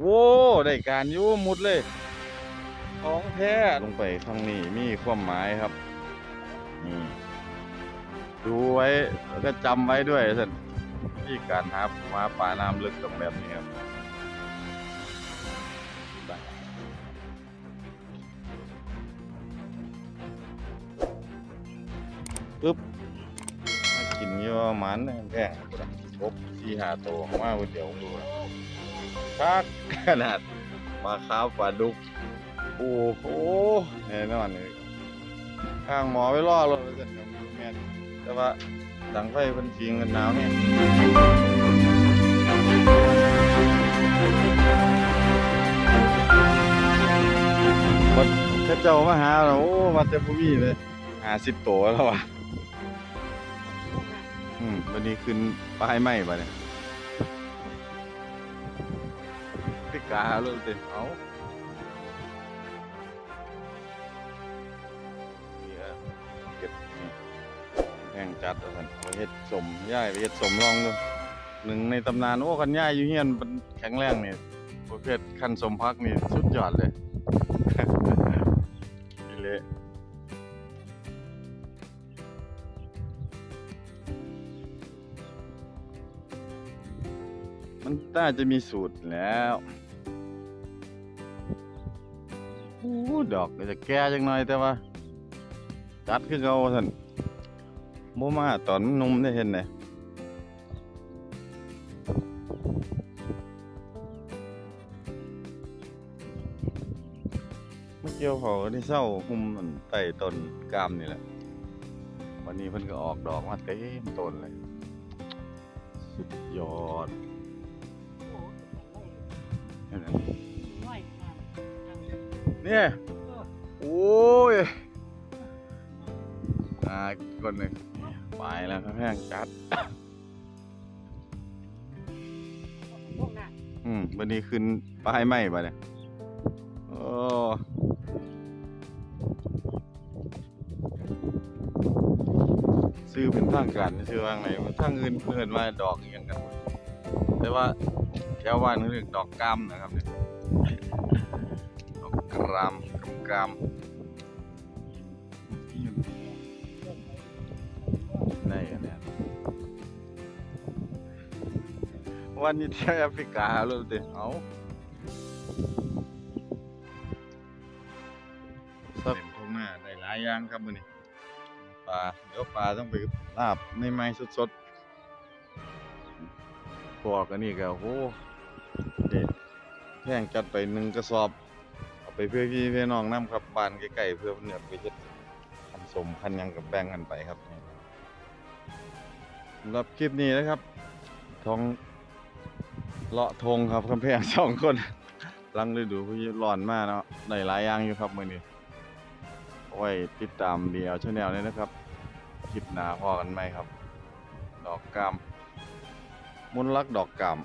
โว้ได้การอยู่มุดเลยของแท้ลงไปข้างนี้มีความหมายครับนี่ดูไว้แล้วก็จำไว้ด้วยท่านที่การหามาป่าน้ำลึกต้องแบบนี้ครับปึ๊บกินเยอะมันแค่ครบสี่หาตัวมาคนเดียวดู คักขนาดมาค้าปลาดุก โอ้โหแน่นอนเลยข้างหมอไว้รอรถเลยจ้ะแม่นแต่ว่าดังไฟเป็นฟิงกันหนาวเนี่ยบัดเข้าเจ้ามาหาเราโอ้ มาเต็มพวีเลยหาสิบตัวแล้วว่ะอืมวันนี้ขึ้นปลายไหมปะเนี่ย พิกาเลยเต็มเอานี่ก็เก็บนี่แห้งจัดแล้วกันไปเฮ็ดสมย่ายไปเฮ็ดสมลองดูหนึ่งในตำนานโอ้คันย่ายอยู่เฮียนมันแข็งแรงนี่ประเภทคันสมพักนี่สุดยอดเลย นี่เละมันน่าจะมีสูตรแล้ว ดอกก็จะแก่จังหน่อยแต่ว่าจัดคือเก่าท่านบ่มาตอนหนุ่มได้เห็นไหนเมื่อเกี่ยวเขาที่เศร้าหุ้มมันใต้ต้นกามนี่แหละ วันนี้เพิ่นก็ออกดอกมาเต็มต้นเลย สุดยอดเห็นไหม เนี่ย โอ้ยอ่าคนหนึ่งไปแล้วครับแห้งจัด อืมวันนี้ขึ้นป้ายไหมปะเนี่ยโอ้ซื้อเป็นทางการซื้อว่างไหนทางอื่นเพื่อนว่าดอกอหย่างกันหมดแต่ว่าแถวบ้านเขาเรียกดอกกามนะครับเนี่ยดอ กรามกำกรามได้กันเนี่ยวันนี้เที่ยวแอฟริกาเลยเด้เอาสับทุ่งหน้าได้หลายอย่างครับมื้อนี้ปลาเดี๋ยวปลาต้องไปลาบในไม้สดๆพวกอันนี้ก็โอ้โหเด็ดแห้งจัดไปหนึ่งกระสอบ ไปเพื่อพี่เพื่อน้องน้ำครับบ้านใกล้ๆเพื่อเนื้อไปเฮ็ดคันสมคันยังกับแบ่งกันไปครับสำหรับคลิปนี้นะครับทองเลาะทงครับคำแพงสองคนลังฤดูพี่ร้อนมากเนาะได้หลายอย่างอยู่ครับมือนี้ไว้ติดตามเดียวชแนลนี้นะครับ คลิปหน้าพอกันไหมครับ ดอกกามมุนต์รักดอกกาม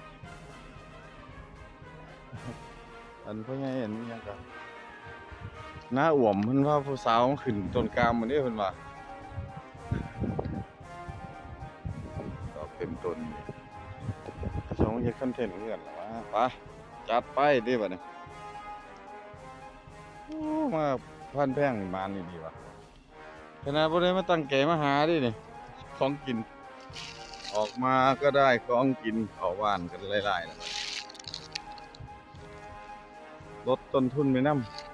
อันเพิ่นไงเห็นยังกัน หน้าอ่วมเพิ่นว่าผู้สาวขึ้นต้นกามมื้อนี้เพิ่นว่าดอกเต็มต้นช่องเฮ็ดคอนเทนต์เพื่อนล่ะว่าไปจัดไปเด้บัดนี้โอ้มาพันแพงนี่มานนี่ดีว่ะขนาดบ่ได้มาตั้งใจมาหาดินี่ของกิน ออกมาก็ได้ของกินเข้าบ้านกันหลายๆแล้วลดต้นทุนไปน้ำ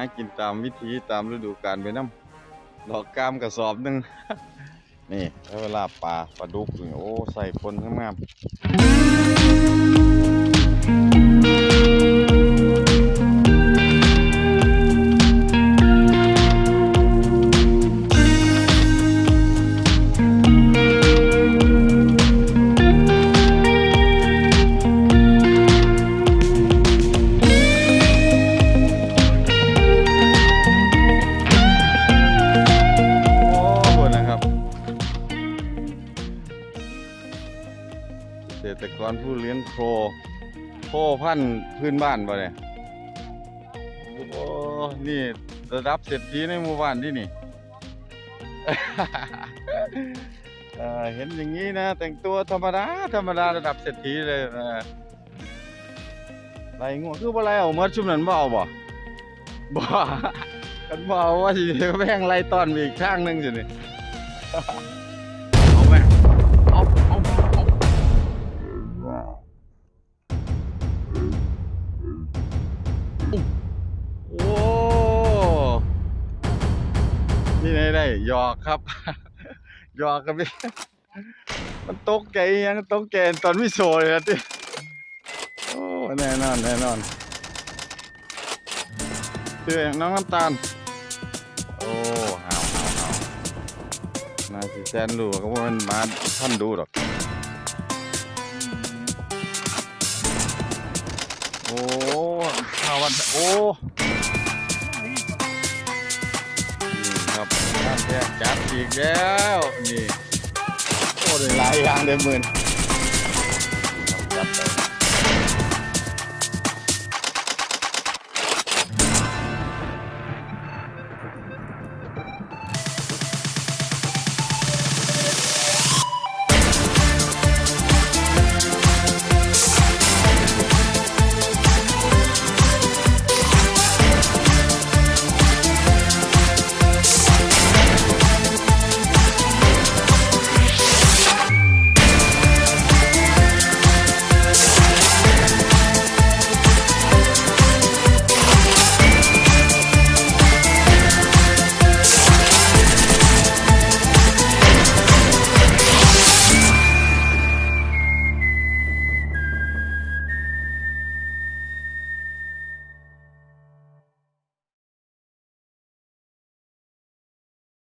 ากินตามวิธีตามฤดูกาลไปน้ำดอกกามกระสอบหนึ่ง นี่แล้วเวลาปลาปลาดุกนี่โอ้ ใส่ปนทั้งงาม ลี้ยงโคโคพันพื้นบ้านบ่เนี่ยโอ้นี่ระดับเศรษฐีในหมู่บ้านที่นี่ เห็นอย่างนี้นะ แต่งตัวธรรมดาธรรมดาระดับเศรษฐีเลยนะไรงัวคือบ่ไรเอามาชุมนั้นบ่เอาบ่บ่กันบ่เอาว่าสิแม่งไล่ตอนอีกทางหนึงสินี่เอาแม่เอาเอา หนได้หยอกครับหยอกกันไปมันตกใจยังตกใจตอนวิโซเลยนะที่โอ้แน่นอนแน่นอนเตือนน้องน้ำตาลโอ้หาวหาวหาวน่าสิแสนรู้ก็ว่ามันมาท่านดูดอกโอ้ข้าววันโอ้ ท่านแจับอีกแล้ว นี่โอ้ยหลายอย่างเด้อมื่น